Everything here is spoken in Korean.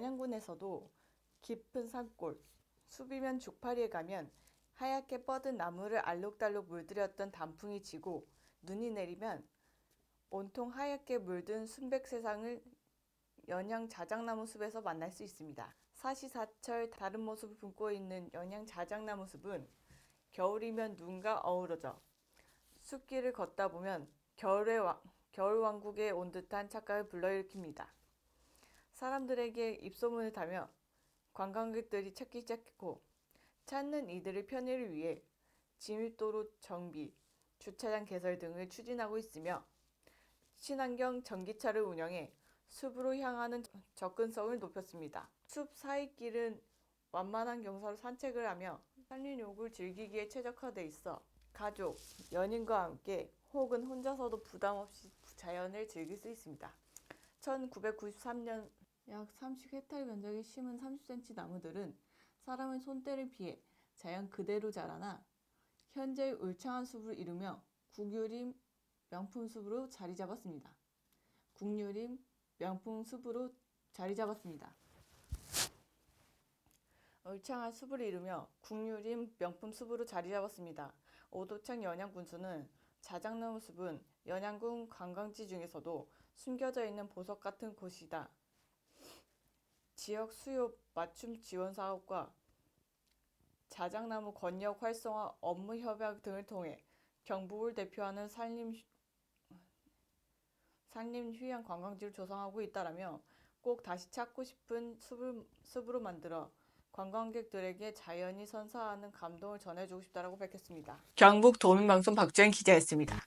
산군에서도 깊은 산골, 숲이면 죽파리에 가면 하얗게 뻗은 나무를 알록달록 물들였던 단풍이 지고 눈이 내리면 온통 하얗게 물든 순백 세상을 연양 자작나무 숲에서 만날 수 있습니다. 사시사철 다른 모습을 품고 있는 연양 자작나무 숲은 겨울이면 눈과 어우러져 숲길을 걷다 보면 겨울의 왕, 겨울 왕국에 온 듯한 착각을 불러일으킵니다. 사람들에게 입소문을 타며 관광객들이 찾기 시작했고 찾는 이들의 편의를 위해 진입도로 정비, 주차장 개설 등을 추진하고 있으며 친환경 전기차를 운영해 숲으로 향하는 접근성을 높였습니다. 숲 사이길은 완만한 경사로 산책을 하며 산림욕을 즐기기에 최적화돼 있어 가족, 연인과 함께 혹은 혼자서도 부담 없이 자연을 즐길 수 있습니다. 1993년 약 30헥타르 면적에 심은 30cm 나무들은 사람의 손때를 피해 자연 그대로 자라나 현재 울창한 숲을 이루며 국유림 명품 숲으로 자리 잡았습니다. 국유림 명품 숲으로 자리 잡았습니다. 울창한 숲을 이루며 국유림 명품 숲으로 자리 잡았습니다. 오도창 연양군수는 자작나무 숲은 연양군 관광지 중에서도 숨겨져 있는 보석 같은 곳이다. 지역 수요 맞춤 지원 사업과 자작나무 권역 활성화 업무 협약 등을 통해 경북을 대표하는 산림 산림 휴양 관광지를 조성하고 있다라며 꼭 다시 찾고 싶은 숲을, 숲으로 만들어 관광객들에게 자연이 선사하는 감동을 전해주고 싶다라고 밝혔습니다. 경북 도민방송 박주현 기자였습니다.